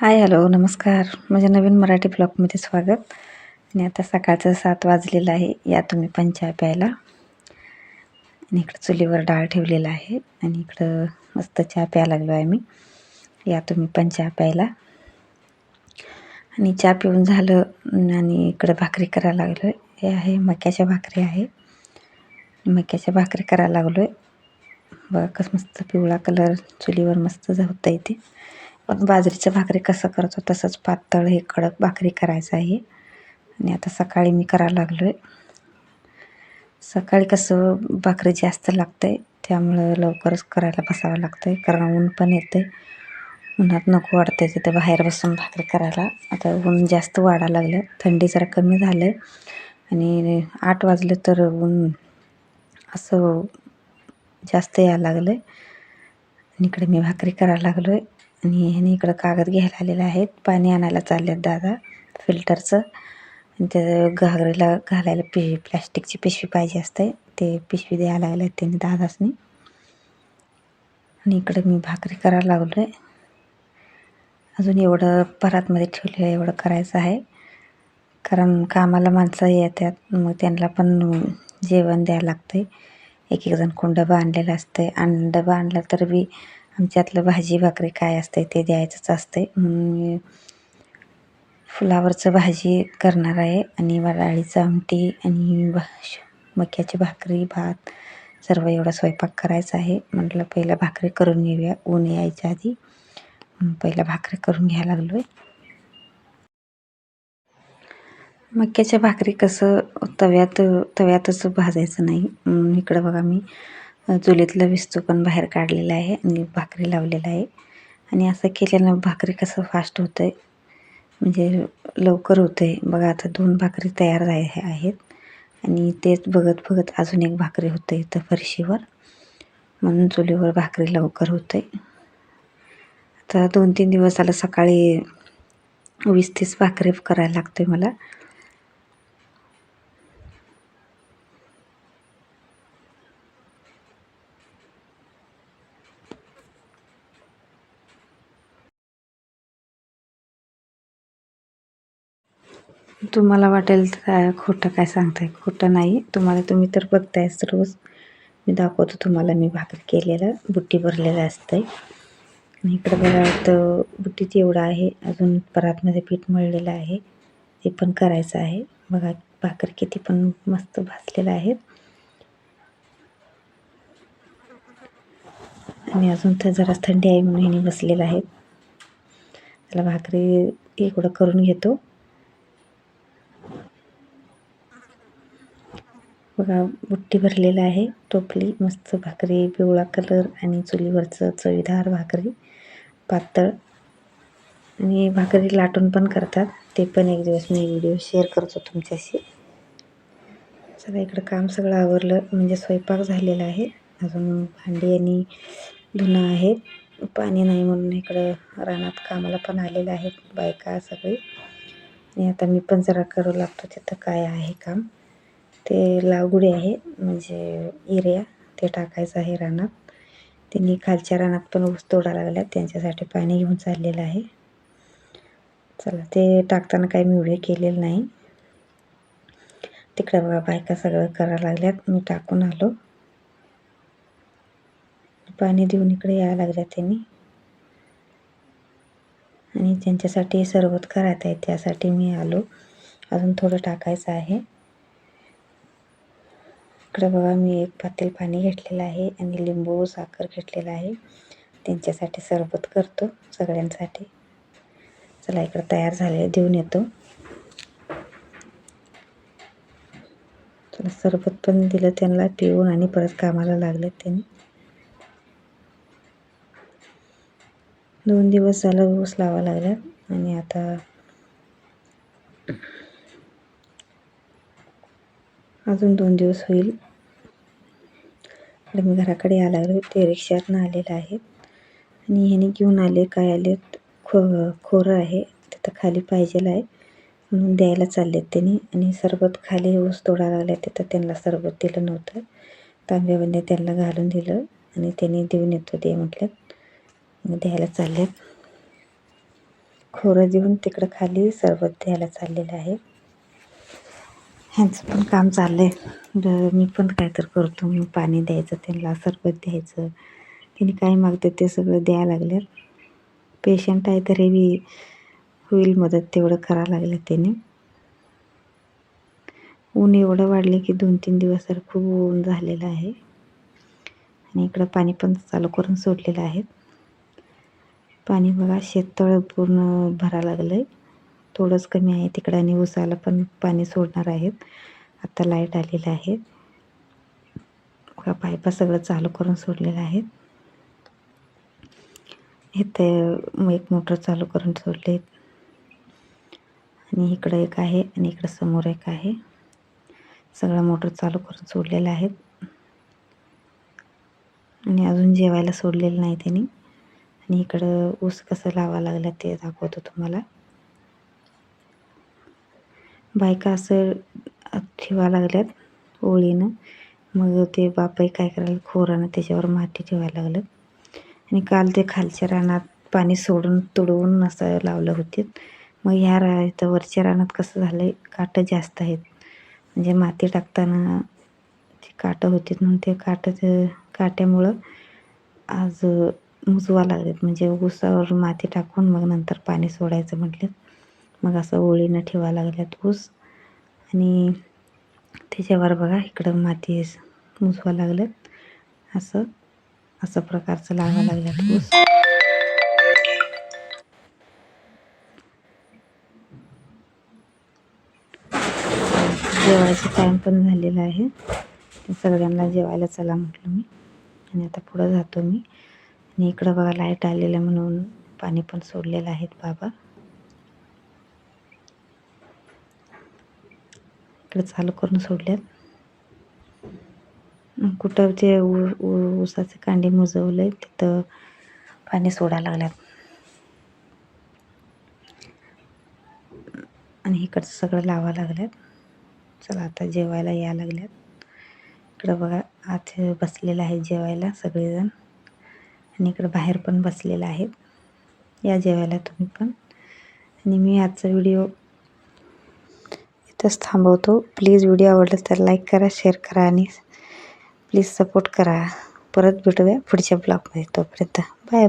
Hi hello नमस्कार. माझ्या नवीन मराठी ब्लॉगमध्ये स्वागत. आणि आता सकाळचं सात वाजलेलं आहे. या तुम्ही पण चहा प्यायला. आणि इकडं चुलीवर डाळ ठेवलेला आहे. आणि इकडं मस्त चहा प्यायला लागलो आहे मी. या तुम्ही पण चहा प्यायला. आणि चहा पिऊन झालं. आणि इकडं भाकरी करायला लागलो आहे हे आहे मक्याच्या भाकरी आहे. मक्याच्या भाकरी करायला लागलो आहे बघा कसं मस्त पिवळा कलर चुलीवर मस्त होतं इथे पण बाजरीचं भाकरी कसं करतो तसंच पातळ हे कडक भाकरी करायचं आहे. आणि आता सकाळी मी करायला लागलो आहे सकाळी कसं भाकरी जास्त लागतं आहे त्यामुळं लवकरच करायला बसावं लागतं आहे कारण ऊन पण येतं आहे उन्हात नको वाढते आहे तिथं बाहेर बसून भाकरी करायला. आता ऊन जास्त वाढायला लागलं थंडी जरा कमी झालं आहे आणि आठ वाजले तर ऊन असं जास्त यायला लागलं आहे आणि इकडे मी भाकरी करायला लागलो आहे आणि ह्याने इकडं कागद घ्यायला आलेला आहेत. पाणी आणायला चालले आहेत दादा फिल्टरचं. आणि त्या घागरीला घालायला पि प्लॅस्टिकची पिशवी पाहिजे असते. ते पिशवी द्यायला लागले आहेत त्यांनी दादासनी. आणि इकडं मी भाकरी करायला लागलो आहे अजून एवढं परातमध्ये ठेवलेलं एवढं करायचं आहे. कारण कामाला माणसं येतात. मग त्यांना पण जेवण द्यायला लागतं आहे एक एक जण कोण डबा आणलेला असतं आहे आणि डबा आणला तर बी आमच्यातलं भाजी भाकरी काय असते ते द्यायचंच असते म्हणून मी फुलावरचं भाजी करणार आहे आणि डाळीचं आमटी आणि भा मक्याची भाकरी भात सर्व एवढा स्वयंपाक करायचा आहे. म्हटलं पहिलं भाकरी करून घेऊया ऊन यायच्या आधी पहिलं भाकरी करून घ्यायला लागलो आहे मक्याच्या भाकरी कसं तव्यात तव्यातच भाजायचं नाही. इकडं बघा मी चुलीतलं विस्तू पण बाहेर काढलेला आहे आणि भाकरी लावलेलं आहे. आणि असं केल्यानं भाकरी कसं फास्ट होतं आहे म्हणजे लवकर होतं आहे बघा आता दोन भाकरी तयार आहे आहेत. आणि तेच बघत बघत अजून एक भाकरी होतं इथं फरशीवर. म्हणून चुलीवर भाकरी लवकर होतं आहे आता दोन तीन दिवस आलं सकाळी वीस तीस भाकरी करायला लागते मला. तुम्हाला वाटेल काय खोटं काय सांगताय? खोटं नाही. तुम्हाला तुम्ही तर बघतायच रोज. मी दाखवतो तुम्हाला मी भाकरी केलेलं बुट्टी भरलेलं असतं आहे आणि इकडं बघा तर बुट्टीत एवढं आहे. अजून परातमध्ये पीठ मळलेलं आहे. ते पण करायचं आहे. बघा भाकरी किती पण मस्त भाजलेलं आहे. आणि अजून तर जरा थंडी आहे म्हणून बसलेलं आहे. त्याला भाकरी एवढं करून घेतो. बघा बुट्टी भरलेलं आहे. टोपली मस्त भाकरी पिवळा कलर आणि चुलीवरचं चवीदार भाकरी पातळ. आणि भाकरी लाटून पण करतात. ते पण एक दिवस मी व्हिडिओ शेअर करतो तुमच्याशी. सगळं इकडं काम सगळं आवरलं. म्हणजे स्वयंपाक झालेला आहे. अजून भांडी आणि धुणं आहेत. पाणी नाही म्हणून इकडं रानात कामाला पण आलेलं आहेत. बायका सगळी. आणि आता मी पण जरा करू लागतो. तिथं काय आहे काम? ते लागुडी आहे म्हणजे इरिया ते टाकायचं आहे रानात. त्यांनी खालच्या रानात पण ऊस तोडा लागल्या त्यांच्यासाठी पाणी घेऊन चाललेलं आहे. चला ते टाकताना काही मी व्हिडिओ केलेलं नाही. तिकडे बघा बायका सगळं करायला लागल्यात. मी टाकून आलो. पाणी देऊन इकडे यायला लागल्या त्यांनी. आणि त्यांच्यासाठी सरबत करायचं आहे त्यासाठी मी आलो. अजून थोडं टाकायचं आहे. इकडे बघा मी एक पातेल पाणी घेतलेलं आहे आणि लिंबू साखर घेतलेलं आहे. त्यांच्यासाठी सरबत करतो सगळ्यांसाठी. चला इकडं तयार झाले देऊन येतो. चला सरबत पण दिलं त्यांना पिऊन आणि परत कामाला लागलं त्यांनी. दोन दिवस झालं ऊस लावा लागला आणि आता अजून दोन दिवस होईल. मी घराकडे यायला लागलो ते रिक्षातनं आलेलं आहे. आणि ह्याने घेऊन आले काय आले खो खोरं आहे तिथं खाली पाहिजेलं आहे. म्हणून द्यायला चाललेत त्यांनी. आणि सरबत खाली ऊस तोडा लागला तिथं त्यांना सरबत दिलं नव्हतं. तांब्यामध्ये त्यांना घालून दिलं आणि त्यांनी देऊन येतो ते म्हटलं. द्यायला चाललेत. खोरं देऊन तिकडं खाली सरबत द्यायला चाललेलं आहे. ह्यांचं पण काम चाललं आहे मी पण काय तर करतो. मी पाणी द्यायचं त्यांना सरबत द्यायचं. त्यांनी काय मागतं ते सगळं द्यायला लागल्यात. पेशंट आहे तरी बी होईल मदत तेवढं करावं लागलं त्यांनी. ऊन एवढं वाढले की दोन तीन दिवस तर खूप ऊन झालेलं आहे. आणि इकडं पाणी पण चालू करून सोडलेलं आहे पाणी बघा शेततळ पूर्ण भरा लागलं आहे थोडंच कमी आहे तिकडं आणि उसाला पण पाणी सोडणार आहेत. आता लाइट आलेलं आहे. पायपा सगळं चालू करून सोडलेलं आहे. इथे एक मोटर चालू करून सोडले. आणि इकडं एक आहे आणि इकडं समोर एक आहे. सगळं मोटर चालू करून सोडलेलं आहे. आणि अजून जेवायला सोडलेलं नाही त्यांनी. आणि इकडं ऊस कसं लावा लागला ते दाखवतो तुम्हाला. बायका असं ठेवा लागल्यात ओळीनं. मग ते बापाई काय करायला खोरानं त्याच्यावर माती ठेवायला लागलं. आणि काल ते खालच्या रानात पाणी सोडून तुडवून असं लावलं होते. मग ह्या रा इथं वरच्या रानात कसं झालं आहे काटं जास्त आहेत. म्हणजे माती टाकताना ते काटं होते म्हणून ते काटं काट्यामुळं आज मुजवा लागलेत. म्हणजे ऊसावर माती टाकून मग नंतर पाणी सोडायचं म्हटलं मग असं ओळीनं ठेवा लागल्यात ऊस आणि त्याच्यावर बघा इकडं माती मुजवा लागल्यात. असं असं प्रकारचं लावा लागल्यात ऊस जेवायचं टाईम पण झालेला आहे. सगळ्यांना जेवायला चला म्हटलं मी. आणि आता पुढं जातो मी. आणि इकडं बघा लाइट आलेलं म्हणून पाणी पण सोडलेलं आहेत बाबा. इकडे चालू करून सोडल्यात. कुठं ते ऊसाचे कांडे मुजवले तिथं पाणी सोडायला लागल्यात. आणि इकडचं सगळं लावा लागल्यात. चला आता जेवायला या लागल्यात. इकडं बघा आत बसलेलं आहे जेवायला सगळेजण. आणि इकडं बाहेर पण बसलेलं आहेत. या जेवायला तुम्ही पण. आणि मी आजचा व्हिडिओ इथंच थांबवतो. प्लीज व्हिडिओ आवडला तर लाईक करा शेअर करा आणि प्लीज सपोर्ट करा. परत भेटूया पुढच्या ब्लॉगमध्ये तोपर्यंत बाय बाय